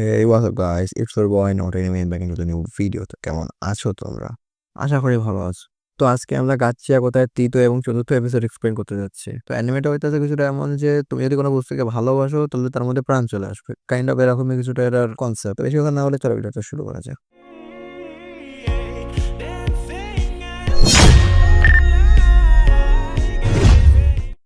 Hey, what's up guys? It's your boy Not Anime back into the new video. তো কেমন আছো তোমরা? আশা করি ভালো আছো। তো আজকে আমরা গাচ্ছিয়া কোথায় তৃতীয় এবং চতুর্থ এপিসোড এক্সপ্লেন করতে যাচ্ছি। তো অ্যানিমেটা আছে কিছুটা এমন যে তুমি যদি কোনো বস্তুকে ভালোবাসো তাহলে তার মধ্যে প্রাণ চলে আসবে। কাইন্ড অফ এরকমই কিছুটা এটার কনসেপ্ট। বেশি কথা না হলে চলো ভিডিওটা শুরু করা যাক।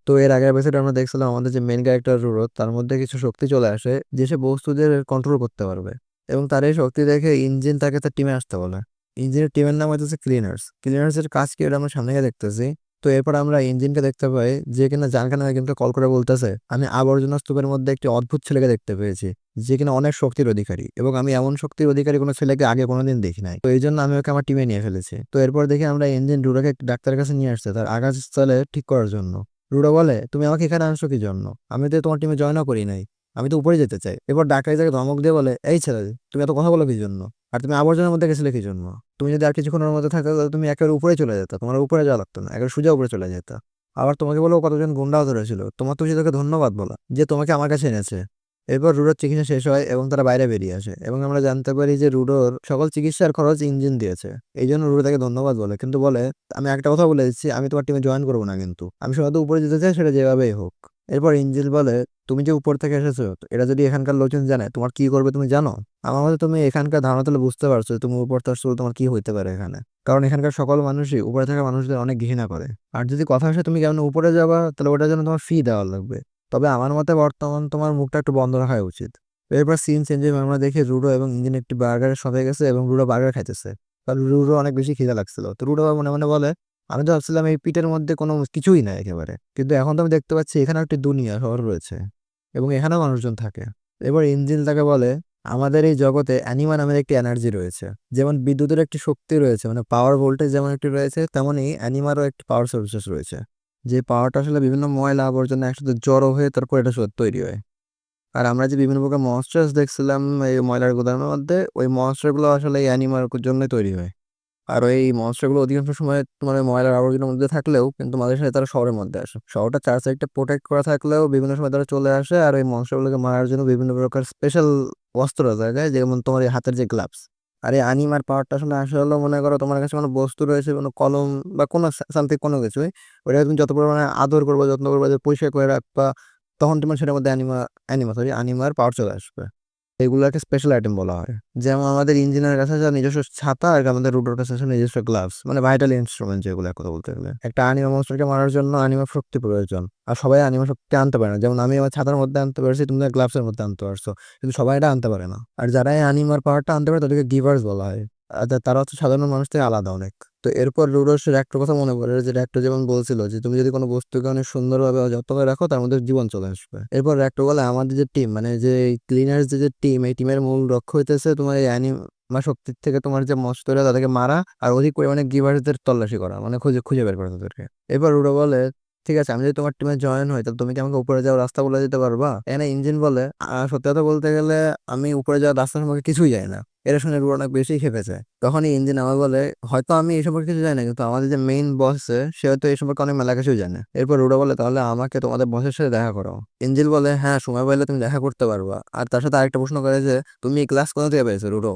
তো এর আগের এপিসোডে আমরা দেখছিলাম আমাদের যে মেন ক্যারেক্টার রুরো, তার মধ্যে কিছু শক্তি চলে আসে যে সে বস্তুদের কন্ট্রোল করতে পারবে এবং তার এই শক্তি দেখে ইঞ্জিন তাকে তার টিমে আসতে বলে। ইঞ্জিনের টিমের নাম হচ্ছে ক্লিনার্স ক্লিনার্স এর কাজ কি এটা আমরা সামনে দেখতেছি। তো এরপর আমরা ইঞ্জিনকে দেখতে পাই যে কিনা জানখানা কিন্তু কল করে বলতেছে, আমি আবর্জনা স্তূপের মধ্যে একটি অদ্ভুত ছেলেকে দেখতে পেয়েছি, যে কিনা অনেক শক্তির অধিকারী এবং আমি এমন শক্তির অধিকারী কোনো ছেলেকে আগে কোনোদিন দেখি নাই। তো এই জন্য আমি ওকে আমার টিমে নিয়ে ফেলেছি। তো এরপর দেখি আমরা ইঞ্জিন রুরাকে ডাক্তারের কাছে নিয়ে আসছে তার আঘাত স্থলে ঠিক করার জন্য। রুডো বলে, তুমি আমাকে এখানে আনছো কি জন্য আমি তো তোমার টিমে জয়েনও করি নাই। আমি তো উপরে যেতে চাই। এবার ডাকাই তাকে ধমক দিয়ে বলে, এই ছেলে, তুমি এত কথা বলো কি জন্য আর তুমি আবর্জনার মধ্যে গেছিলে কি জন্য তুমি যদি আর কিছুক্ষণের মধ্যে থাকতে তাহলে তুমি একেবারে উপরে চলে যেত। তোমার উপরে যাওয়া লাগতো না, একেবারে সোজা উপরে চলে যেত। আবার তোমাকে বলো কতজন গুন্ডাও ধরেছিল তোমার তো তোকে ধন্যবাদ বলা, যে তোমাকে আমার কাছে এনেছে। এরপর রুডোর চিকিৎসা শেষ হয় এবং তারা বাইরে বেরিয়ে আসে এবং আমরা জানতে পারি যে রুডোর সকল চিকিৎসার খরচ ইঞ্জিন দিয়েছে। এই জন্য রুডো তাকে ধন্যবাদ বলে। কিন্তু বলে, আমি একটা কথা বলে দিচ্ছি, আমি তোমার টিমে জয়েন করব না কিন্তু। আমি শুধু উপরে যেতে চাই, সেটা যেভাবেই হোক। এরপর ইঞ্জিল বলে, তুমি যে উপর থেকে এসেছ এটা যদি এখানকার লোকজন জানে, তোমার কি করবে তুমি জানো? আমার মতে তুমি এখানকার ধারণা তাহলে বুঝতে পারছ তুমি উপর তো আসলে তোমার কি হইতে পারে এখানে। কারণ এখানকার সকল মানুষই উপরে থাকা মানুষদের অনেক ঘৃণা করে। আর যদি কথা আসে, তুমি কেমন উপরে যাবা? তাহলে ওটার জন্য তোমার ফি দেওয়া লাগবে। তবে আমার মতে বর্তমান তোমার মুখটা একটু বন্ধ রাখা উচিত। এরপর সিন চেঞ্জ আমরা দেখি রুডো এবং ইঞ্জিন একটি বার্গারের শপে গেছে এবং রুডো বার্গার খাইতেছে। কারণ রুডো অনেক বেশি খিদা লাগছিল। তো রুডো মনে মনে বলে, আমি তো ভাবছিলাম এই পিঠের মধ্যে কোনো কিছুই নাই একেবারে। কিন্তু এখন তো আমি দেখতে পাচ্ছি এখানে একটি দুনিয়া, শহর রয়েছে এবং এখানেও মানুষজন থাকে। এবার ইঞ্জিন তাকে বলে, আমাদের এই জগতে অ্যানিমা নামের একটি এনার্জি রয়েছে। যেমন বিদ্যুতের একটি শক্তি রয়েছে মানে পাওয়ার ভোল্টেজ যেমন একটি রয়েছে তেমনই অ্যানিমারও একটি পাওয়ার সোর্সেস রয়েছে। যে পাওয়ারটা আসলে বিভিন্ন ময়লা আবর্জনা একসাথে জড়ো হয়ে তারপর এটা তৈরি হয়। আর আমরা যে বিভিন্ন প্রকার মনস্টার্স দেখছিলাম, এই ময়লার গোদামের মধ্যে, ওই মনস্টারগুলো আসলে এই অ্যানিমার জন্যই তৈরি হয়। আর ওই মনস্টারগুলো অধিকাংশ সময় তোমার ময়লার আবর্জনার মধ্যে থাকলেও কিন্তু মাঝে সাথে তারা শহরের মধ্যে আসে। শহরটা চার সাইডটা প্রোটেক্ট করা থাকলেও বিভিন্ন সময় তারা চলে আসে, আর ওই মনস্টারগুলোকে মারার জন্য বিভিন্ন প্রকার স্পেশাল অস্ত্র যায়, যেমন তোমার এই হাতের যে গ্লাভস আর এই আনিমার পাওয়ারটা আসলে আসলে হলো মনে করো তোমার কাছে কোনো বস্তু রয়েছে, কোনো কলম বা কোনো সামথিং কোনো কিছুই ওটা তুমি যত পরিমাণে আদর করব, যত্ন করব পরিষ্কার করে রাখবা, তখন তোমার সেটার মধ্যে অ্যানিমা অ্যানিমা সরি অ্যানিমার পাওয়ার চলে আসবে। এগুলোকে স্পেশাল আইটেম বলা হয়। যেমন আমাদের ইঞ্জিনের কাছে নিজস্ব ছাতা আর আমাদের রুডোর কাছে আছে নিজস্ব গ্লাভস মানে ভাইটাল ইনস্ট্রুমেন্ট যেগুলো কথা বলতে গেলে। একটা আনিমা মনস্টারকে মারার জন্য আনিমা শক্তি প্রয়োজন, আর সবাই আনিমা শক্তি আনতে পারে না। যেমন আমি আমার ছাতার মধ্যে আনতে পারছি, তুমি গ্লাভসের মধ্যে আনতে পারছ, কিন্তু সবাই এটা আনতে পারে না। আর যারা এই আনিমার পাওয়ারটা আনতে পারে, তাদেরকে গিভার্স বলা হয়। তারা হচ্ছে সাধারণ মানুষ থেকে আলাদা অনেক। তো এরপর রুডোসের একটা কথা মনে পড়ে যে র্যাক্টো যেমন বলছিল যে তুমি যদি কোনো বস্তুকে অনেক সুন্দরভাবে যত্ন করে রাখো তার মধ্যে জীবন চলে আসবে। এরপর র্যাক্টো বলে, আমাদের যে টিম মানে যে ক্লিনার্স যে টিম এই টিমের মূল লক্ষ্য হইতেছে তোমার এই অ্যানিমা শক্তির থেকে তোমার যে মস্তরা তাদেরকে মারা আর অধিক পরিমাণে গিভার্সদের তল্লাশি করা মানে খুঁজে খুঁজে বের করা তাদেরকে। এরপর রুডো বলে, ঠিক আছে, আমি যদি তোমার টিমে জয়েন হই, তাহলে তুমি কি আমাকে উপরে যাওয়ার রাস্তা বলে দিতে পারবা? এখানে ইঞ্জিন বলে সত্যি কথা বলতে গেলে আমি উপরে যাওয়ার রাস্তা সম্পর্কে কিছুই যাই না। এটা শুনে রুড অনেক বেশি খেপেছে। তখনই ইঞ্জিন আমার বলে, হয়তো আমি এই সম্পর্কে কিছু জানি না, কিন্তু আমাদের যে মেইন বস আছে, সে হয়তো এই সম্পর্কে অনেক মেলা কিছু জানে। এরপর রুডো বলে, তাহলে আমাকে তোমাদের বসের সাথে দেখা করো। ইঞ্জিল বলে হ্যাঁ সময় পাইলে তুমি দেখা করতে পারবা। আর তার সাথে আরেকটা প্রশ্ন করে যে, তুমি এই ক্লাস কোথা থেকে পেয়েছ রুডো?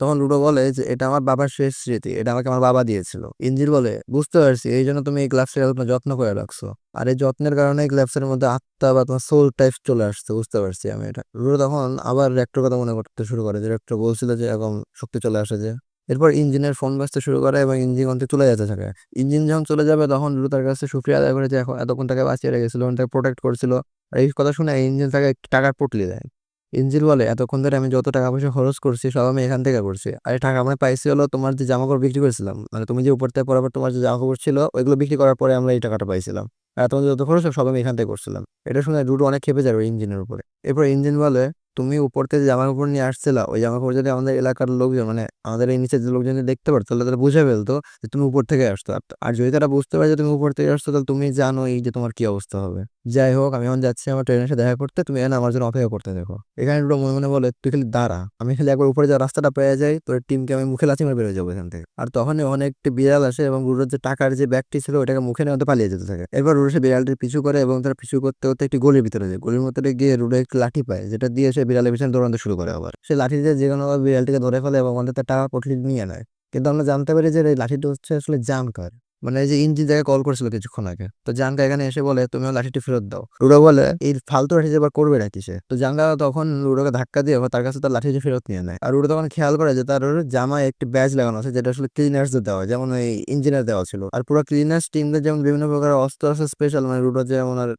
তখন লুডো বলে যে, এটা আমার বাবার শেষ স্মৃতি, এটা আমাকে আমার বাবা দিয়েছিল। ইঞ্জিল বলে, বুঝতে পারছি, এই জন্য তুমি এই গ্লাভসের যত্ন করে রাখছো। আর এই যত্নের কারণে গ্লাভসের মধ্যে আত্মা বা তোমার সোল টাইপ চলে আসছে, বুঝতে পারছি আমি এটা। রুডো তখন আবার রেক্টর কথা মনে করতে শুরু করে যে, রেক্টর বলছিল যে, এরকম শক্তি চলে আসে যে। এরপর ইঞ্জিনের ফোন বাজতে শুরু করে এবং ইঞ্জিন অন্তে চলে যেতে থাকে। ইঞ্জিন যখন চলে যাবে তখন রুডো তার কাছে সুক্রিয়া আদায় করে যে, এখন এতক্ষণ তাকে বাঁচিয়ে রেখেছিল তাকে প্রোটেক্ট করছিল। আর এই কথা শুনে ইঞ্জিন তাকে টাকার পটলি দেয়। ইঞ্জিল বলে, এতক্ষণ ধরে আমি যত টাকা পয়সা খরচ করছি, সব আমি এখান থেকে করছি। আর টাকা আমি পাইছি হলো তোমার যে জামা কাপড় বিক্রি করেছিলাম। মানে তুমি যে উপর থেকে পরে পর তোমার যে জামা কাপড় ছিল, ওইগুলো বিক্রি করার পরে আমরা এই টাকাটা পাইছিলাম। আর তোমার যত খরচ সব আমি এখান থেকে করছিলাম। এটা শুনে রুটু অনেক খেপে যাবে ইঞ্জিনের উপরে। এরপর ইঞ্জিন বলে তুমি উপর থেকে জামা কাপড় নিয়ে আসছিলা, ওই জামা কাপড় যদি আমাদের এলাকার লোকজন মানে আমাদের এই নিচে যে লোকজন দেখতে পারতো তাহলে তারা বুঝে ফেলতো যে তুমি উপর থেকে আসতো আর যদি তারা বুঝতে পারে যে তুমি উপর থেকে আসতো তাহলে তুমি জানো এই যে তোমার কি অবস্থা হবে। যাই হোক, আমি এখন যাচ্ছি আমার ট্রেনের সাথে দেখা করতে, তুমি এনে আমার জন্য অপেক্ষা করতে দেখো। এখানে দুটো মনে মনে বলে, তুই খালি দাঁড়া, আমি খালি একবার উপরে যাওয়ার রাস্তাটা পেয়ে যাই, তোর টিমকে আমি মুখে লাচি মারে বেরোয় যাব এখান থেকে। আর তখনই অনেক একটি বিড়াল আসে এবং রুডোর যে টাকার যে ব্যাগটি ছিল ওটাকে মুখে নিয়ে পালিয়ে যেতে থাকে। এরপর রুডো সে বিড়ালটির পিছু করে এবং তার পিছু করতে করতে একটি গলির ভিতরে যায়। গলির মধ্যে গিয়ে রুডো একটি লাঠি পায়, যেটা দিয়ে সে বিড়ালের পিছনে দৌড়াতে শুরু করে আবার। সে লাঠি দিয়ে যে কোনো বিড়ালটিকে ধরে ফেলে এবং তার টাকা পটলি নিয়ে নেয়। কিন্তু আমরা জানতে পারি যে এই লাঠিটা হচ্ছে আসলে জামকার মানে এই যে ইঞ্জিন জায়গায় কল করেছিল কিছুক্ষণ আগে। তো জাঙ্কা এখানে এসে বলে তুমি লাঠিটি ফেরত দাও। রুডো বলে, এই ফালতু লাঠি এবার করবে নাকি সে? তো জাঙ্কা তখন রুডোকে ধাক্কা দিয়ে তার কাছে তার লাঠিটি ফেরত নিয়ে নেয়। আর রুডো তখন খেয়াল করে যে তার জামায় একটি ব্যাজ লাগানো আছে, যেটা আসলে ক্লিনার্সদের দেওয়া যেমন এই ইঞ্জিনের দেওয়া ছিল। আর পুরো ক্লিনার্স টিমদের যেমন বিভিন্ন প্রকার অস্ত্র আছে স্পেশাল মানে রুডো যেমন আর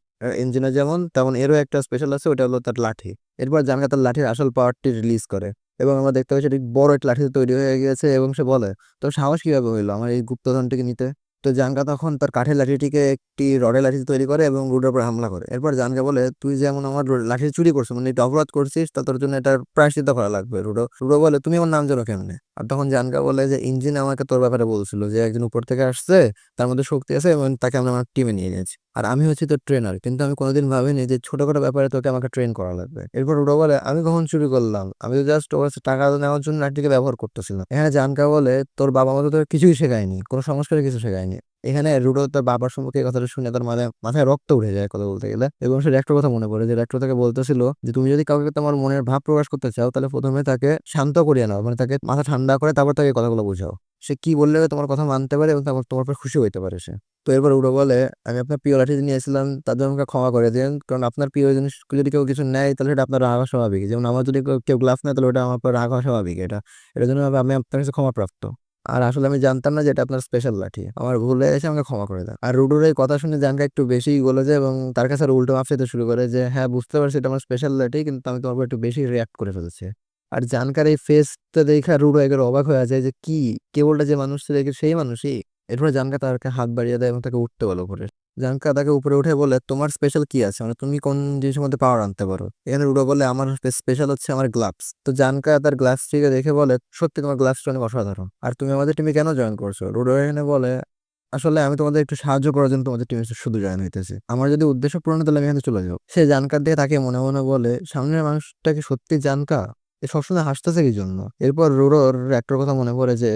ইঞ্জিনের যেমন, তেমন এরও একটা স্পেশাল আছে ওটা হলো তার লাঠি। এরপর জাঙ্কা তার লাঠির আসল পাওয়ারটি রিলিজ করে। এবং আমরা দেখতে পাচ্ছি এটি বড় একটা লাঠি তৈরি হয়ে গেছে এবং সে বলে তো সাহস কীভাবে হইল আমার এই গুপ্তধনটিকে নিতে? তো জানকা তখন তার কাঠের লাঠিটিকে একটি রডের লাঠি তৈরি করে এবং রোডের উপর হামলা করে। এরপর জানকা বলে, তুই যেমন আমার লাঠি চুরি করছিস মানে এটা অপরাধ করছিস, তা তোর জন্য এটার প্রায়শ্চিত্ত করা লাগবে। রুডো রুডো বলে, তুমি আমার নাম জানো কেমনে? আর তখন জানকা বলে যে, ইঞ্জিন আমাকে তোর ব্যাপারে বলছিল যে একজন উপর থেকে আসছে, তার মধ্যে শক্তি আছে এবং তাকে আমরা আমার টিমে নিয়ে গেছি। আর আমি হচ্ছি তোর ট্রেনার কিন্তু আমি কোনোদিন ভাবিনি যে ছোটখাটো ব্যাপারে তোকে আমাকে ট্রেন করা লাগবে। এরপর ওরা বলে, আমি কখন চুরি করলাম? আমি তো জাস্ট ওর টাকা নেওয়ার জন্য লাঠিকে ব্যবহার করতেছিলাম। হ্যাঁ জানকা বলে, তোর বাবা মতো তোকে কিছুই শেখায়নি, কোনো সংস্কারে কিছু শেখায়নি। এখানে রুডো তার বাবার সম্পর্কে এই কথাটা শুনে তার মাথায় মাথায় রক্ত উঠে যায় কথা বলতে গেলে। এবং সে একটা কথা মনে পড়ে যে একটা তাকে বলতেছিল যে, তুমি যদি কাউকে তোমার মনের ভাব প্রকাশ করতে চাও, তাহলে প্রথমে তাকে শান্ত করিয়ে নাও। মানে তাকে মাথা ঠান্ডা করে তারপর তাকে কথাগুলো বোঝাও। সে কি বললে তোমার কথা মানতে পারে এবং তারপর তোমার উপর খুশি হইতে পারে সে? তো এরপর উডো বলে, আমি আপনার প্রিয় লাঠি নিয়েছিলাম, তার জন্য আমাকে ক্ষমা করে দিন। কারণ আপনার প্রিয় জিনিস যদি কেউ কিছু নেয়, তাহলে সেটা আপনার রাগ স্বাভাবিক। যেমন আমার যদি কেউ- গ্লাভস নেয়, তাহলে ওটা আমার রাগ হওয়া স্বাভাবিক এটা। এটার জন্য আমি আপনার কাছে ক্ষমা প্রাপ্ত আর আসলে আমি জানতাম না যে এটা আপনার স্পেশাল লাঠি। আমার ভুল হয়ে গেছে আমাকে ক্ষমা করে দেন। আর রুডোর এই কথা শুনে জানকা একটু বেশিই বলে যায় এবং তার কাছে আর উল্টো চাইতে শুরু করে যে হ্যাঁ বুঝতে পারছি এটা আমার স্পেশাল লাঠি, কিন্তু আমি তোমার একটু বেশি রিয়াক্ট করে ফেলেছি। আর জানকার এই ফেসটা দেখে রুডো একবার অবাক হয়ে যায় যে, কি? কেবলটা যে মানুষটা দেখে সেই মানুষই? এরপরে জানকা তাকে হাত বাড়িয়ে দেয় এবং তাকে উঠতে বলো উপরে। জানকা তাকে উপরে উঠে বলে, তোমার স্পেশাল কি আছে? মানে তুমি কোন জিনিসের মধ্যে পাওয়ার আনতে পারো? এখানে রুডো বলে, আমার স্পেশাল হচ্ছে আমার গ্লাভস তো জানকা তার গ্লাভসটিকে দেখে বলে, সত্যি তোমার গ্লাভসটা অনেক অসাধারণ। আর তুমি আমাদের টিমে কেন জয়েন করছ? রুডো এখানে বলে, আসলে আমি তোমাদের একটু সাহায্য করার জন্য তোমাদের টিমে শুধু জয়েন হইতেছি। আমার যদি উদ্দেশ্য পূরণ তাহলে আমি এখানে চলে যাব। সে জানকার দিয়ে তাকে মনে মনে বলে, সামনের মানুষটাকে সত্যি জানকা? সবসময় হাসতেছে কি জন্য? এরপর রুডোর একটার কথা মনে পড়ে যে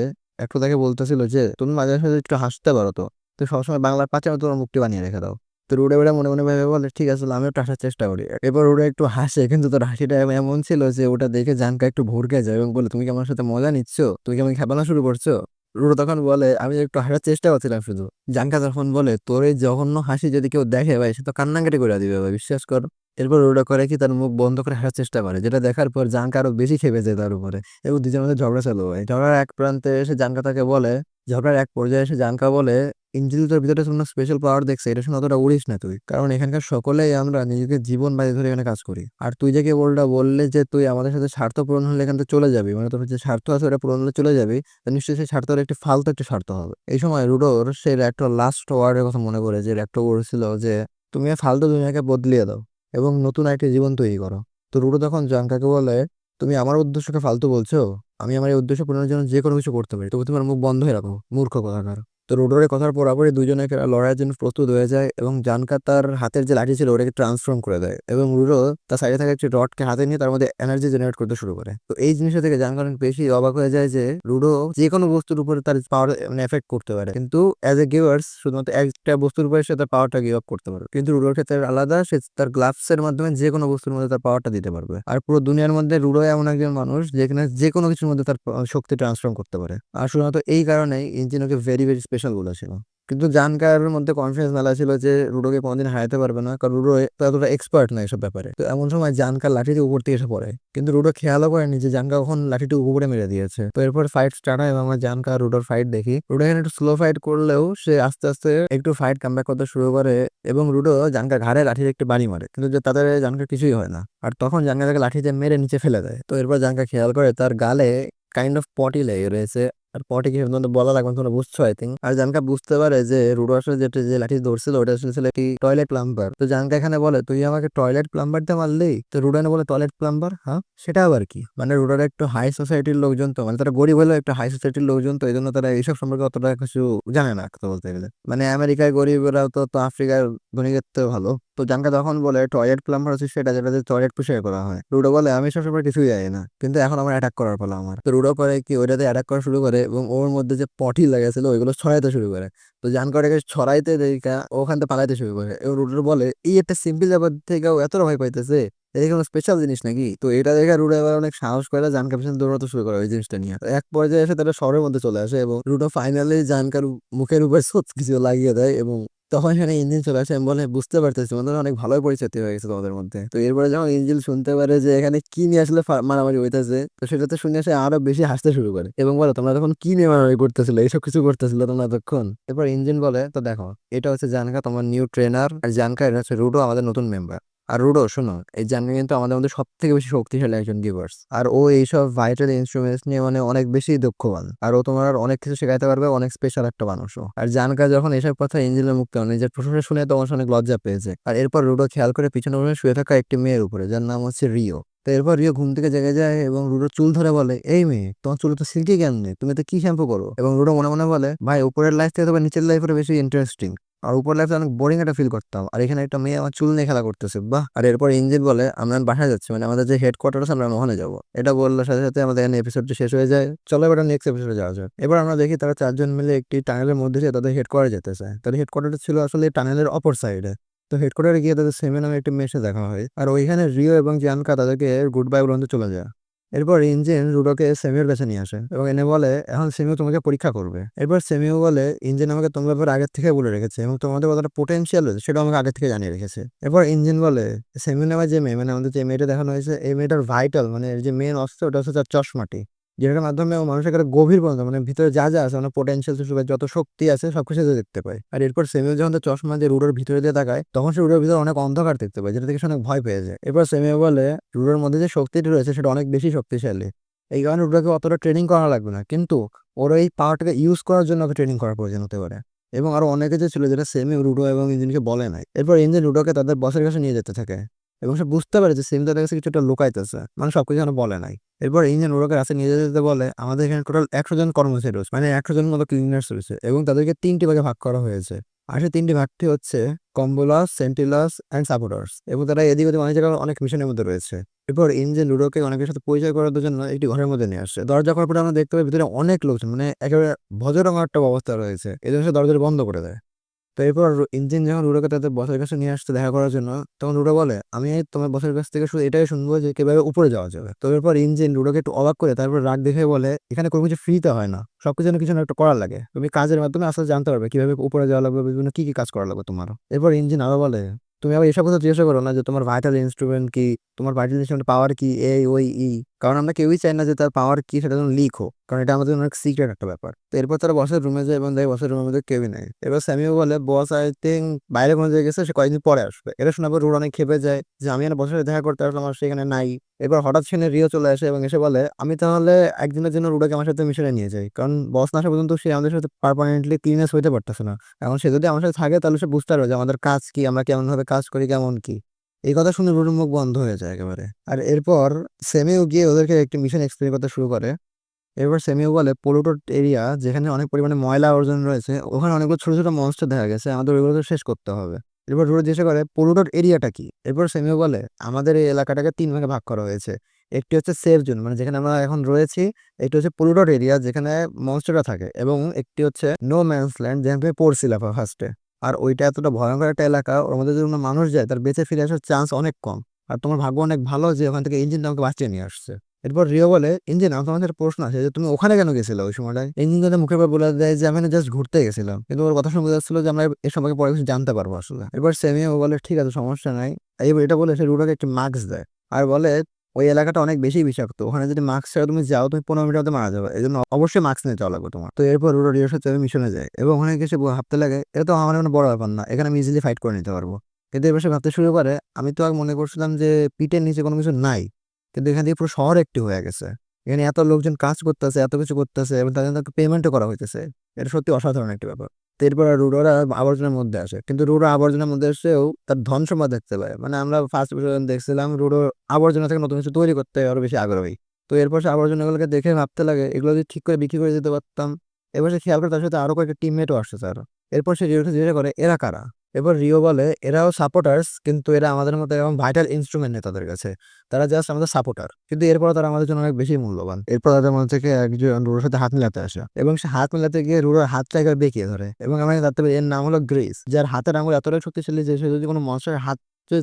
একটু তাকে বলতেছিল যে, তুমি মাঝে মাঝে একটু হাসতে পারো তো। তো সবসময় বাংলার পাঁচে তোমার মুখটি বানিয়ে রেখে দাও। তো রুডে বেড়া মনে মনে ভাবে বলে, ঠিক আছে আমিও একটু হাসার চেষ্টা করি। এরপর রুডে একটু হাসে, কিন্তু তোর হাসিটা এমন ছিল যে, ওটা দেখে জানকা একটু ভরকে যায় এবং বলে, তুমি কি আমার সাথে মজা নিচ্ছ? তুমি কি আমাকে খেপানো শুরু করছ? রুডো তখন বলে, আমি একটু হাসার চেষ্টা করছিলাম শুধু। জানকা তখন বলে, তোর এই জঘন্য হাসি যদি কেউ দেখে ভাই, সে তো কান্নাকাটি করে দিবে ভাই, বিশ্বাস কর। এরপর রুডো করে কি তার মুখ বন্ধ করে হাসার চেষ্টা করে, যেটা দেখার পর জানকা আরও বেশি খেপে যায় তার উপরে। এবং দুজনের মধ্যে ঝগড়া চালু হয়। ঝগড়ার এক প্রান্তে এসে জানকা তাকে বলে, ঝগড়ার এক পর্যায়ে এসে জানকা বলে, ইঞ্জিল, তোর ভিতরে কোনো স্পেশাল পাওয়ার দেখছে? এটা শুনে অতটা উড়িস না তুই। কারণ এখানকার সকলেই আমরা নিজেকে জীবন বাজি ধরে এখানে কাজ করি। আর তুই যে কেবলটা বললে যে তুই আমাদের সাথে স্বার্থ পূরণ হলে এখান থেকে চলে যাবি মানে তোর যে স্বার্থ আছে ওটা পূরণ হলে চলে যাবি, তা নিশ্চয়ই সেই স্বার্থের একটি ফালতু একটি স্বার্থ হবে। এই সময় রুডোর সেই একটা লাস্ট ওয়ার্ডের কথা মনে করে যে একটা ওয়ার্ড ছিল যে, তুমি ফালতু দুনিয়াকে বদলিয়ে দাও। এবং নতুন একটা জীবন তৈরি করো। তো রুডো তখন জাঙ্কাকে বলে, তুমি আমার উদ্দেশ্যকে ফালতু বলছো? আমি আমার এই উদ্দেশ্য পূরণের জন্য যে কোনো কিছু করতে পারি। তবু তোমার মুখ বন্ধ হয়ে রাখো, মূর্খ কথাকার। তো রোডরের কথার পরাপরই দুজনে লড়াইয়ের জন্য প্রস্তুত হয়ে যায় এবং জানকা তার হাতের যে লাঠি ছিল ওটাকে ট্রান্সফর্ম করে দেয় এবং রুডো তার সাইডে থাকা একটি রডকে হাতে নিয়ে তার মধ্যে এনার্জি জেনারেট করতে শুরু করে। তো এই জিনিসটা থেকে জানকা অনেক বেশি অবাক হয়ে যায় যে রুডো যে কোনো বস্তুর উপরে তার পাওয়ার মানে এফেক্ট করতে পারে। কিন্তু অ্যাজ এ গিভার্স শুধুমাত্র একটা বস্তুর উপরে সে তার পাওয়ারটা গিভ আপ করতে পারবে। কিন্তু রুডোর ক্ষেত্রে আলাদা, সে তার গ্লাভস এর মাধ্যমে যে কোনো বস্তুর মধ্যে তার পাওয়ারটা দিতে পারবে। আর পুরো দুনিয়ার মধ্যে রুডো এমন একজন মানুষ যেখানে যে কোনো কিছুর মধ্যে তার শক্তি ট্রান্সফর্ম করতে পারে। আর শুধুমাত্র এই কারণেই ইঞ্জিন ওকে ভেরি ভেরি স্পেশাল বলেছিল কিন্তু জানকার মধ্যে কনফিডেন্স মেলা ছিল যে রুডোকে কোনোদিন হারাতে পারবে না, কারণ রুডো এতটা এক্সপার্ট না এসব ব্যাপারে। তো এমন সময় জানকার লাঠিতে উপর থেকে এসে পড়ে। কিন্তু রুডো খেয়ালও করেনি যে জানকা কখন লাঠিটি উপরে মেরে দিয়েছে। তো এরপর ফাইট স্টার্ট হয় এবং আমরা জানকা রুডোর ফাইট দেখি। রুডো এখানে একটু স্লো ফাইট করলেও সে আস্তে আস্তে একটু ফাইট কামব্যাক করতে শুরু করে এবং রুডো জানকা ঘাড়ে লাঠির একটি বাড়ি মারে। কিন্তু তাদের জানকার কিছুই হয় না। আর তখন জানকা তাকে লাঠিতে মেরে নিচে ফেলে দেয়। তো এরপর জানকা খেয়াল করে তার গালে কাইন্ড অফ পটি লেগে রয়েছে। আর পটি কি তোমাদের বলা লাগবে তোমরা বুঝছ আই থিঙ্ক আর জানকা বুঝতে পারে যে রুডো আসলে যেটা যে লাঠি ধরছিল, ওটা আসলে ছিল একটি টয়লেট প্লাম্বার তো জানকা এখানে বলে, তুই আমাকে টয়লেট প্লাম্বার দিয়ে মারলি? তো রুডো বলে টয়লেট প্লাম্বার হ্যাঁ সেটা আবার কি? মানে রুডোর একটু হাই সোসাইটির লোকজন তো মানে তারা গরিব হলেও একটু হাই সোসাইটির লোকজন তো এই জন্য তারা এইসব সম্পর্কে অতটা কিছু জানে না, কথা বলতে গেলে। মানে আমেরিকায় গরিবরাও তো তো আফ্রিকার ধনীদের তো ভালো। তো জানকা তখন বলে টয়লেট প্লাম্বার হচ্ছে সেটা যেটাতে টয়লেট পরিষ্কার করা হয়। রুডো বলে, আমি সবসময় কিছুই জানি না, কিন্তু এখন আমার অ্যাটাক করার ফলে আমার। তো রুডো করে কি ওইটাতে অ্যাটাক করা শুরু করে এবং ওর মধ্যে যে পটি লাগাছিল ওইগুলো ছড়াইতে শুরু করে। তো জানকা ওটাকে ছড়াইতে দেখা ওখান থেকে পালাইতে শুরু করে এবং রুডো বলে, এই একটা সিম্পল ব্যাপার থেকে ও এতটা ভয় পাইতেছে এটা কোনো স্পেশাল জিনিস নাকি? তো এটা দেখে রুডো এবার অনেক সাহস করে জানকা পিছনে দৌড়াতে শুরু করে ওই জিনিসটা নিয়ে। এক পর্যায়ে এসে তারা শহরের মধ্যে চলে আসে এবং রুডো ফাইনালি জানকার মুখের উপর সোচ কিছু লাগিয়ে দেয় এবং তখন সেখানে ইঞ্জিন চলে আসে। আমি বলে, বুঝতে পারতেছি, তোমাদের অনেক ভালোই পরিচিতি হয়ে গেছে তোমাদের মধ্যে। তো এরপরে যখন ইঞ্জিন শুনতে পারে যে এখানে কি নিয়ে আসলে মারামারি হইতেছে, তো সেটা তো শুনে সে আরও বেশি হাসতে শুরু করে এবং বলো, তোমরা তখন কি নিয়ে মারামারি করতেছিলে? এইসব কিছু করতেছিল তোমরা তখন এরপর ইঞ্জিন বলে, তো দেখো, এটা হচ্ছে জানকা, তোমার নিউ ট্রেনার। আর জানকা, এটা হচ্ছে রুডো, আমাদের নতুন মেম্বার। আর রুডো, শোনো, এই জানকা কিন্তু আমাদের মধ্যে সব থেকে বেশি শক্তিশালী একজন গিভার্স। আর ও এইসব ভাইটাল ইনস্ট্রুমেন্টস নিয়ে মানে অনেক বেশি দক্ষবান আর ও তোমার আর অনেক কিছু শেখাইতে পারবে, অনেক স্পেশাল একটা মানুষও। আর জানকা যখন এইসব কথা ইঞ্জিনের মুক্ত নিজের প্রশংসা শুনে তখন সে অনেক লজ্জা পেয়েছে। আর এরপর রুডো খেয়াল করে পিছনে বসে শুয়ে থাকা একটি মেয়ের উপরে, যার নাম হচ্ছে রিও। তো এরপর রিও ঘুম থেকে জেগে যায় এবং রুডো চুল ধরে বলে, এই মেয়ে, তোমার চুল তো সিল্কি কেন নেই? তুমি তো কি শ্যাম্পু করো? এবং রুডো মনে মনে বলে, ভাই, উপরের লাইফ থেকে তোমার নিচের লাইফের বেশি ইন্টারেস্টিং আর উপর লাইফে অনেক বোরিং একটা ফিল করতাম। আর এখানে একটা মেয়ে আমার চুল নিয়ে খেলা করতেছে, বাহ! আর এরপর ইঞ্জিন বলে, আমরা বাসায় যাচ্ছি মানে আমাদের যে হেডকোয়ার্টার আছে, আমরা ওখানে যাব। এটা বললে সাথে সাথে আমাদের এখানে এপিসোডটি শেষ হয়ে যায়। চলো এবার নেক্সট এপিসোডে যাওয়া যাক। এবার আমরা দেখি তারা চারজন মিলে একটি টানেলের মধ্যে দিয়ে তাদের হেড হেডকোয়ার্টার যেতে চায় তাদের হেডকোয়ার্টারটা ছিল আসলে টানেলের অপর সাইডে তো হেড হেডকোয়ার্টারে গিয়ে তাদের সেমে নামে একটি মেসে দেখা হয়। আর ওইখানে রিও এবং জানকা তাদেরকে গুড বাই বলতে চলে যায়। এরপর ইঞ্জিন রুডোকে সেমিওর কাছে নিয়ে আসে এবং এনে বলে, এখন সেমিও তোমাকে পরীক্ষা করবে। এরপর সেমিও বলে, ইঞ্জিন আমাকে তোমার ব্যাপারে আগের থেকে বলে রেখেছে এবং তোমাদের কতটা পোটেন্সিয়াল রয়েছে সেটা আমাকে আগে থেকে জানিয়ে রেখেছে। এরপর ইঞ্জিন বলে, সেমিও নামে যে মেয়ে মানে আমাদের যে মেয়েটা দেখানো হয়েছে, এই মেয়েটার ভাইটাল মানে যে মেন অস্ত্র, ওটা হচ্ছে তার চশমাটি। যেটার মাধ্যমে মানুষের একটা গভীর পর্যন্ত মানে ভিতরে যা যা আছে মানে পোটেনশিয়াল যত শক্তি আছে, সবকিছু দেখতে পায়। আর এরপর সেমিও যখন চশমা দিয়ে রুডোর ভিতরে দিয়ে তাকায়, তখন সে রুডোর ভিতরে অনেক অন্ধকার দেখতে পায়, যেটা থেকে অনেক ভয় পেয়ে যায়। এরপর সেমিও বলে, রুডোর মধ্যে যে শক্তিটি রয়েছে, সেটা অনেক বেশি শক্তিশালী। এই কারণে রুডোকে অতটা ট্রেনিং করা লাগবে না। কিন্তু ওর এই পাওয়ারটাকে ইউজ করার জন্য ওকে ট্রেনিং করার প্রয়োজন হতে পারে। এবং আরও অনেকে যে ছিল যেটা সেমি রুডো এবং ইঞ্জিনকে বলে নাই, এরপর ইঞ্জিন রুডোকে তাদের বসের কাছে নিয়ে যেতে থাকে। এবং সে বুঝতে পারে যে সিম তাদের কাছে কিছুটা লুকাইতেছে। মানে সবকিছু যেন বলে নাই। এরপর ইঞ্জিন রুডোকে রাস্তায় নিয়ে যেতে বলে, আমাদের এখানে টোটাল একশো জন কর্মচারী রয়েছে। মানে একশো জন মতো ক্লিনার্স রয়েছে এবং তাদেরকে তিনটি ভাগে ভাগ করা হয়েছে। আর সেই তিনটি ভাগটি হচ্ছে কম্বোলাস, সেন্টিলাস অ্যান্ড সাপোর্টার্স এবং তারা এদিক ওদিক অনেক জায়গায় অনেক মিশনের মধ্যে রয়েছে। এরপর ইঞ্জিন লুডোকে অনেকের সাথে পরিচয় করার জন্য একটি ঘরের মধ্যে নিয়ে আসছে। দরজা করার পরে আমরা দেখতে পাই ভিতরে অনেক লোকজন মানে একেবারে ভজরঙা একটা অবস্থা রয়েছে। এই জন্য সে দরজাটা বন্ধ করে দেয়। তো এরপর ইঞ্জিন যখন রুডোকে তাদের বসের কাছে নিয়ে আসতে দেখা করার জন্য, তখন রুডো বলে, আমি তোমার বসের কাছ থেকে শুধু এটাই শুনব যে কীভাবে উপরে যাওয়া যাবে। তো এরপর ইঞ্জিন রুডোকে একটু অবাক করে তারপর রাগ দেখে বলে, এখানে কোনো কিছু ফ্রিতে হয় না। সবকিছু যেন কিছু না একটা করার লাগে। তুমি কাজের মাধ্যমে আসলে জানতে পারবে কীভাবে উপরে যাওয়া লাগবে, বিভিন্ন কি কি কাজ করা লাগবে তোমার এরপর ইঞ্জিন আরও বলে, তুমি আবার এসব কথা জিজ্ঞাসা করো না যে তোমার ভাইটাল ইনস্ট্রুমেন্ট কি? তোমার ভাইটাল ইনস্ট্রুমেন্ট পাওয়ার কি? এ ওই ই কারণ আমরা কেউই চাই না যে তার পাওয়ার কি সেটা যেন লিক হোক। কারণ এটা আমাদের অনেক সিক্রেট একটা ব্যাপার। তো এরপর তারা বসের রুমে যায় এবং দেখে বসের রুমের মধ্যে কেউই নেই। এবার স্যামিও বলে বস আই থিঙ্ক বাইরে কোনো জায়গায় গেছে, সে কয়েকদিন পরে আসবে। এটা শোনার পর রুড অনেক খেপে যায় যে, আমি এখানে বসের সাথে দেখা করতে আসলাম, আর সেখানে নাই। এবার হঠাৎ সেখানে রিও চলে আসে এবং এসে বলে, আমি তাহলে একদিনের জন্য রুডাকে আমার সাথে মিশনে নিয়ে যাই। কারণ বস না আসা পর্যন্ত সে আমাদের সাথে পারমানেন্টলি ক্লিনেস হইতে পারতেছে না। এখন সে যদি আমার সাথে থাকে, তাহলে সে বুঝতে পারবে যে আমাদের কাজ কি, আমরা কেমন ভাবে কাজ করি, কেমন কি। এই কথা শুনে রুডুর মুখ বন্ধ হয়ে যায় একেবারে। আর এরপর সেমিও গিয়ে ওদেরকে একটি মিশন এক্সপ্লেন করতে শুরু করে। এরপর সেমিও বলে পোলোটোর এরিয়া যেখানে অনেক পরিমাণে ময়লা আবর্জনা রয়েছে, ওখানে অনেকগুলো ছোট ছোট মনস্টার দেখা গেছে, আমাদের ওইগুলোকে শেষ করতে হবে। এরপর রুডো জিজ্ঞাসা করে পোলোটোর এরিয়াটা কি? এরপর সেমিও বলে, আমাদের এই এলাকাটাকে তিন ভাগে ভাগ করা হয়েছে। একটি হচ্ছে সেফ জোন মানে যেখানে আমরা এখন রয়েছি, একটি হচ্ছে পোলোটোর এরিয়া যেখানে মনস্টাররা থাকে, এবং একটি হচ্ছে নো ম্যানস ল্যান্ড যেখানে পড়ছিলাম ফার্স্টে আর ওইটা এতটা ভয়ঙ্কর একটা এলাকা, ওর মধ্যে যদি কোনো মানুষ যায়, তার বেঁচে ফিরে আসার চান্স অনেক কম। আর তোমার ভাগ্য অনেক ভালো যে ওখান থেকে ইঞ্জিন তোমাকে বাঁচিয়ে নিয়ে আসছে। এরপর রিও বলে ইঞ্জিন আমার তোমাদের প্রশ্ন আছে যে তুমি ওখানে কেন গেছিলে ওই সময়টায়? ইঞ্জিন মুখের পর বলে দেয় যে, আমি জাস্ট ঘুরতে গেছিলাম। কিন্তু ওর কথা শুনে যাচ্ছিল যে, আমরা এ সম্পর্কে পরে কিছু জানতে পারব আসলে। এরপর সেমিও বলে, ঠিক আছে, সমস্যা নাই। এবার এটা বলে সে রুডোকে একটি মাস্ক দেয়। আর বলে ওই এলাকাটা অনেক বেশি বিষাক্ত। ওখানে যদি মাস্ক ছাড়া তুমি যাও, তুমি পনেরো মিনিটের মধ্যে মারা যাবে। এই জন্য অবশ্যই মাস্ক নিয়ে যাওয়া লাগবে তোমার। তো এরপর রুডো রিওর সাথে মিশনে যায়। এবং ওখানে গিয়ে সে ভাবতে লাগে, এটা তো আমার কোনো বড় ব্যাপার না। এখানে আমি ইজিলি ফাইট করে নিতে পারব। কিন্তু এবার সে ভাবতে শুরু করে, আমি তো আগে মনে করছিলাম যে পিঠের নিচে কোনো কিছু নাই। কিন্তু এখান থেকে পুরো শহর একটি হয়ে গেছে। এখানে এত লোকজন কাজ করতেছে, এত কিছু করতেছে এবং তাদের পেমেন্টও করা হইতেছে। এটা সত্যি অসাধারণ একটি ব্যাপার। এরপর রুডোরা আবর্জনার মধ্যে আসে। কিন্তু রুডো আবর্জনার মধ্যে এসেও তার ধন সম্পদ দেখতে পায়। মানে আমরা ফার্স্ট দেখছিলাম রুডো আবর্জনা থেকে নতুন কিছু তৈরি করতে আরও বেশি আগ্রহী। তো এরপর সে আবর্জনাগুলোকে দেখে ভাবতে লাগে, এগুলো যদি ঠিক করে বিক্রি করে দিতে পারতাম। এবার সে খেয়াল করে তার সাথে আরও কয়েকটা টিমমেটও আসছে তার। এরপর সে জিজ্ঞাসা করে, এরা কারা? এবার রিও বলে, এরাও সাপোর্টার্স কিন্তু এরা আমাদের মতো এরকম ভাইটাল ইনস্ট্রুমেন্ট নেই তাদের কাছে। তারা জাস্ট আমাদের সাপোর্টার কিন্তু এরপর তারা আমাদের জন্য অনেক বেশি মূল্যবান। এরপর তাদের মধ্যে থেকে একজন রুডোর সাথে হাত মিলাতে আসে। এবং সে হাত মিলাতে গিয়ে রুডোর হাতটা একবার বেঁকিয়ে ধরে। এবং আমরা জানতে পারি, এর নাম হলো গ্রিস যার হাতের আঙুল এতটাই শক্তিশালী যে সে যদি কোনো মনস্টারের হাত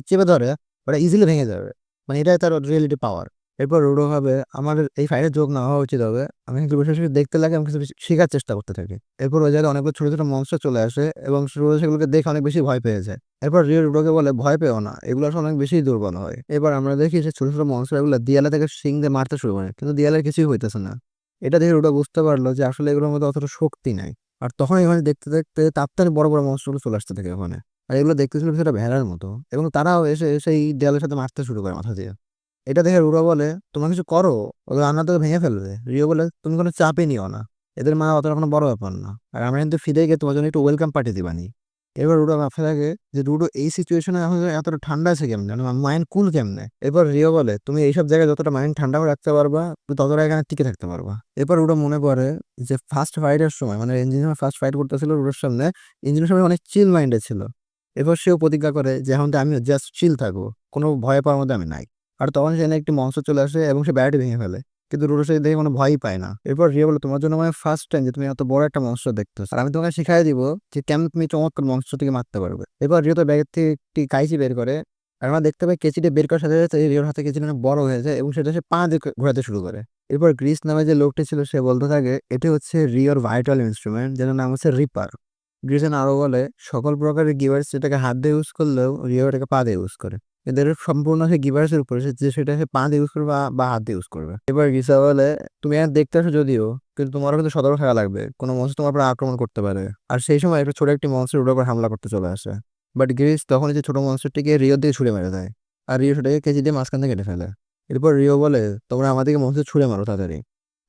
চেপে ধরে, ওটা ইজিলি ভেঙে যাবে। মানে এটাই তার রিয়েলিটি পাওয়ার এরপর রুডো ভাবে আমার এই ফাইটে যোগ না হওয়া উচিত হবে। আমি কিন্তু বসে বসে দেখতে লাগে, আমি কিছু শেখার চেষ্টা করতে থাকি। এরপর ওই জায়গায় অনেকগুলো ছোট ছোট মনস্টার চলে আসে এবং রুডো সেগুলোকে দেখে অনেক বেশি ভয় পেয়ে যায়। এরপর রিও রুডোকে বলে, ভয় পেও না, এগুলো আসলে অনেক বেশি দুর্বল হয়। এবার আমরা দেখি যে ছোট ছোট মনস্টার এগুলো দিয়ালে থেকে সিং দিয়ে মারতে শুরু করে, কিন্তু দিয়ালের কিছুই হইতেছে না। এটা দেখে রুডো বুঝতে পারল যে আসলে এগুলোর মধ্যে অতটা শক্তি নাই। আর তখন এখানে দেখতে দেখতে তাপ্তানি বড় বড় মনস্টারগুলো চলে আসতে থাকে ওখানে। আর এগুলো দেখতে ছিল সেটা ভেড়ার মতো এবং তারাও এসে সেই দেয়ালের সাথে মারতে শুরু করে মাথা দিয়ে। এটা দেখে রুডো বলে তোমরা কিছু করো, ওদের রান্না তোকে ভেঙে ফেলবে। রিও বলে, তুমি কোনো চাপে নিও না। এদের মা অতটা কোনো বড় ব্যাপার না। আর আমরা কিন্তু ফিরে গিয়ে তোমার জন্য একটু ওয়েলকাম পার্টি দিবানি এবার রুডো ভাবতে থাকে যে রুডো এই সিচুয়েশনে এখন এতটা ঠান্ডা আছে কেমনে? মাইন্ড কুল কেমনে? এরপর রিও বলে, তুমি এইসব জায়গায় যতটা মাইন্ড ঠান্ডা করে রাখতে পারবা, ততটা এখানে টিকে থাকতে পারবা। এরপর রুডো মনে পড়ে যে ফার্স্ট ফাইটের সময় মানে ইঞ্জিন ফার্স্ট ফাইট করতেছিল রুডোর সামনে ইঞ্জিনের সময় অনেক চিল মাইন্ডে ছিল। এরপর সেও প্রতিজ্ঞা করে যে, এখন তো আমিও জাস্ট চিল থাকব। কোনো ভয় পাওয়ার মধ্যে আমি নাই। আর তখন সেখানে একটি মঞ্চ চলে আসে এবং সে ব্যাট ভেঙে ফেলে। কিন্তু রুডো সেই দেখে কোনো ভয়ই পায় না। এরপর রিয়া বলে, তোমার জন্য মানে ফার্স্ট টাইম যে তুমি এত বড় একটা মঞ্চ দেখতো আর আমি তোমাকে শিখাই দিব যে কেমন তুমি চমৎকার মঞ্চটিকে মারতে পারবে। এবার রিও তো ব্যাগের থেকে একটি কাইচি বের করে আর আমরা দেখতে পাই কেচিটা বের করার সাথে সাথে রিওর হাতে কেচিটা অনেক বড় হয়ে যায় এবং সেটা সে পা দিয়ে ঘোরাতে শুরু করে। এরপর গ্রিস নামে যে লোকটি ছিল, সে বলতে থাকে, এটি হচ্ছে রিওর ভাইটাল ইনস্ট্রুমেন্ট যেটার নাম হচ্ছে রিপার। গ্রিসেন আরও বলে, সকল প্রকারের গিভার্স যেটাকে হাত দিয়ে ইউজ করলেও রিও এটাকে পা দিয়ে ইউজ করে। এদের সম্পূর্ণ সে গিভার্সের উপরে, যে সেটা সে পা ইউজ করবে বা- হাত দিয়ে ইউজ করবে। এবার গিসা বলে, তুমি এখন দেখতে আসো যদিও, কিন্তু তোমারও কিন্তু সতর্ক থাকা লাগবে। কোনো মনস্টার তোমার উপর আক্রমণ করতে পারে। আর সেই সময় একটা ছোট একটি মনস্টার ওটার উপর হামলা করতে চলে আসে। বাট গ্রিস তখন যে ছোট মনস্টারটিকে রিও দিয়ে ছুড়ে মেরে দেয়। আর রিও সেটাকে কেজি দিয়ে মাঝখান থেকে কেটে ফেলে। এরপর রিও বলে, তোমরা আমাদেরকে মনস্টার ছুড়ে মারো তাড়াতাড়ি।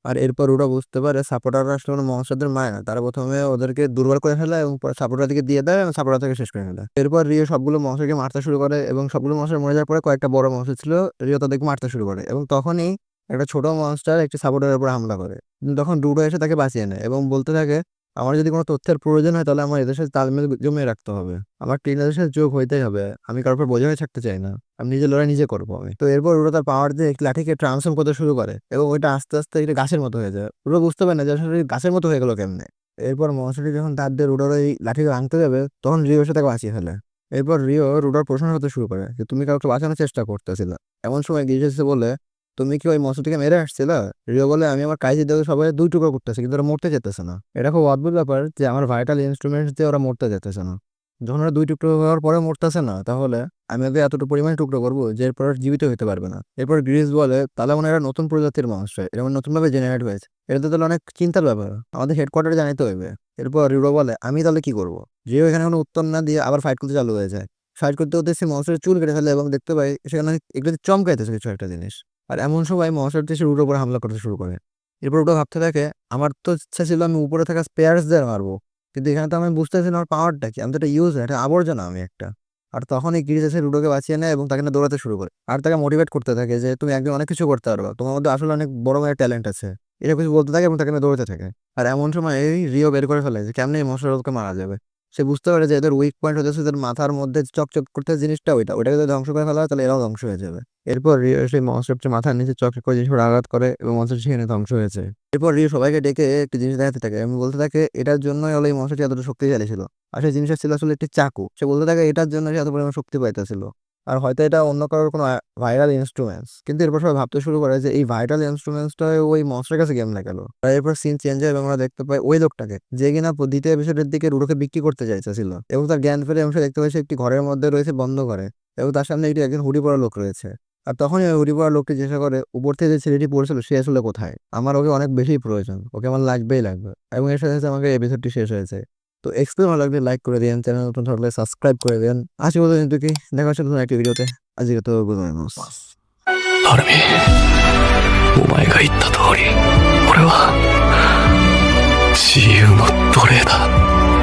আর এরপর ওরা বুঝতে পারে সাপোর্টাররা আসলে কোনো মহাসাদের মায় না। তারা প্রথমে ওদেরকে দুর্বল করে ফেলে এবং সাপোর্টার দিকে দিয়ে দেয় এবং সাপোর্টার থেকে শেষ করে ফেলে। এরপর রিও সবগুলো মহাসাকে মারতে শুরু করে এবং সবগুলো মহাসার মরে যাওয়ার পরে কয়েকটা বড় মহাসা ছিল, রিও তাদেরকে মারতে শুরু করে এবং তখনই একটা ছোট মনস্টার একটি সাপোর্টারের উপর হামলা করে। তখন ডুডো এসে তাকে বাঁচিয়ে নেয় এবং বলতে থাকে আমার যদি কোনো তথ্যের প্রয়োজন হয়, তাহলে আমার এদের সাথে তালমেল জমিয়ে রাখতে হবে। আমার টিনেদের সাথে যোগ হইতেই হবে। আমি কারোর উপর বোঝা হয়ে থাকতে চাই না। আমি নিজের লড়াই নিজে করব আমি। তো এরপর ওরা তার পাওয়ার দিয়ে লাঠিকে ট্রান্সফর্ম করতে শুরু করে এবং ওইটা আস্তে আস্তে একটা গাছের মতো হয়ে যায়। ওরা বুঝতে পারে না যে আসলে গাছের মতো হয়ে গেলো কেমনে। এরপর মহাশয়টি যখন তার দিয়ে রুডোর ওই লাঠিকে ভাঙতে যাবে, তখন রিও এসে তাকে বাঁচিয়ে ফেলে। এরপর রিও রুডোর প্রশ্ন হতে শুরু করে যে, তুমি কাউকে বাঁচানোর চেষ্টা করতেছিলে। এমন সময় গিয়েছে বলে তুমি কি ওই মশাটিকে মেরে আসছিল? রিও বলে, আমি আমার কাজে দিয়ে সবাই দুই টুকরো করতেছে, কিন্তু ওরা মরতে যেতেছে না। এটা খুব অদ্ভুত ব্যাপার যে আমার ভাইটাল ইনস্ট্রুমেন্টস দিয়ে ওরা মরতে যেতেছে না। যখন ওরা দুই টুকরো হওয়ার পরে মরতেছে না, তাহলে আমি ওদের এতটুকু পরিমাণে টুকরো করব যে এরপর জীবিত হতে পারবে না। এরপর গ্রিস বলে, তাহলে মনে হয় নতুন প্রজাতির মানুষ হয়। মানে নতুনভাবে জেনারেট হয়েছে। এটা তো তাহলে অনেক চিন্তার ব্যাপার। আমাদের হেডকোয়ার্টারে জানাইতে হইবে। এরপর রিও বলে, আমি তাহলে কি করব? রিও এখানে কোনো উত্তর না দিয়ে আবার ফাইট করতে চালু হয়ে যায়। ফাইট করতে করতে সে মশার চুল কেটে ফেলে এবং দেখতে পাই সেখানে এগুলো চমকাইতেছে কিছু একটা জিনিস। আর এমন সময় মহাশয়টি সে রুডোর উপর হামলা করতে শুরু করে। এরপর ওটা ভাবতে থাকে, আমার তো ইচ্ছা ছিল আমি উপরে থাকা স্পেয়ার্সদের মারবো। কিন্তু এখানে তো আমি বুঝতেছি না, আমার পাওয়ারটা কি? আমি তো একটা ইউজ এটা আবর্জনা আমি একটা। আর তখন এই গিরিজ এসে রুডোকে বাঁচিয়ে নেয় এবং তাকে না দৌড়াতে শুরু করে। আর তাকে মোটিভেট করতে থাকে যে, তুমি একদিন অনেক কিছু করতে পারবা। তোমার মধ্যে আসলে অনেক বড় বড় ট্যালেন্ট আছে। এটা কিছু বলতে থাকে এবং তাকে না দৌড়াতে থাকে। আর এমন সময় এই রিও বের করে ফেলে যে, কেমনি মশলাকে মারা যাবে? সে বুঝতে পারে যে এদের উইক পয়েন্ট হতেছে এদের মাথার মধ্যে চকচক করতে জিনিসটা ওইটা। ওইটাকে যদি ধ্বংস করে ফেলা হয়, তাহলে এরাও ধ্বংস হয়ে যাবে। এরপর রিও সেই মনস্টারটি মাথার নিচে চকচক করে জিনিসগুলো আঘাত করে এবং মনস্টার সেখানে ধ্বংস হয়েছে এরপর রিও সবাইকে ডেকে একটি জিনিস দেখাতে থাকে আমি বলতে থাকে, এটার জন্যই হলো এই মনস্টারটি এতটা শক্তিশালী ছিল। আর সেই জিনিসটা ছিল আসলে একটি চাকু। সে বলতে থাকে, এটার জন্য সে এত পরিমাণ শক্তি পাইতেছিল। আর হয়তো এটা অন্য কারোর কোনো ভাইরাল ইনস্ট্রুমেন্টস কিন্তু এরপর সবাই ভাবতে শুরু করে যে এই ভাইরাল ইনস্ট্রুমেন্টসটা ওই মনস্টারের কাছে কেমন গেল আর এরপর সিন চেঞ্জ হয় এবং আমরা দেখতে পাই ওই লোকটাকে, যে কিনা দ্বিতীয় এপিসোডের দিকে রুডোকে বিক্রি করতে চাইছিল এবং তার জ্ঞান ফেরে সে দেখতে পাই একটি ঘরের মধ্যে রয়েছে বন্ধ করে এবং তার সামনে একটি একজন হুডি পরা লোক রয়েছে। আর তখনই ওই হুডি পরা লোকটি জিজ্ঞাসা করে, উপর থেকে যে ছেলেটি পড়েছিল সে আসলে কোথায়? আমার ওকে অনেক বেশি প্রয়োজন, ওকে আমার লাগবেই লাগবে। এবং এর সাথে সাথে আমাকে এপিসোডটি শেষ হয়েছে। তো এক্সপ্লেন ভালো লাগলে লাইক করে দিন চ্যানেল নতুন থাকলে সাবস্ক্রাইব করে দিন আশা করি কিন্তু কি দেখা হচ্ছে নতুন একটি ভিডিওতে আজকে তো গুড নাইট アルミお前が言った通り俺は自由の奴隷だ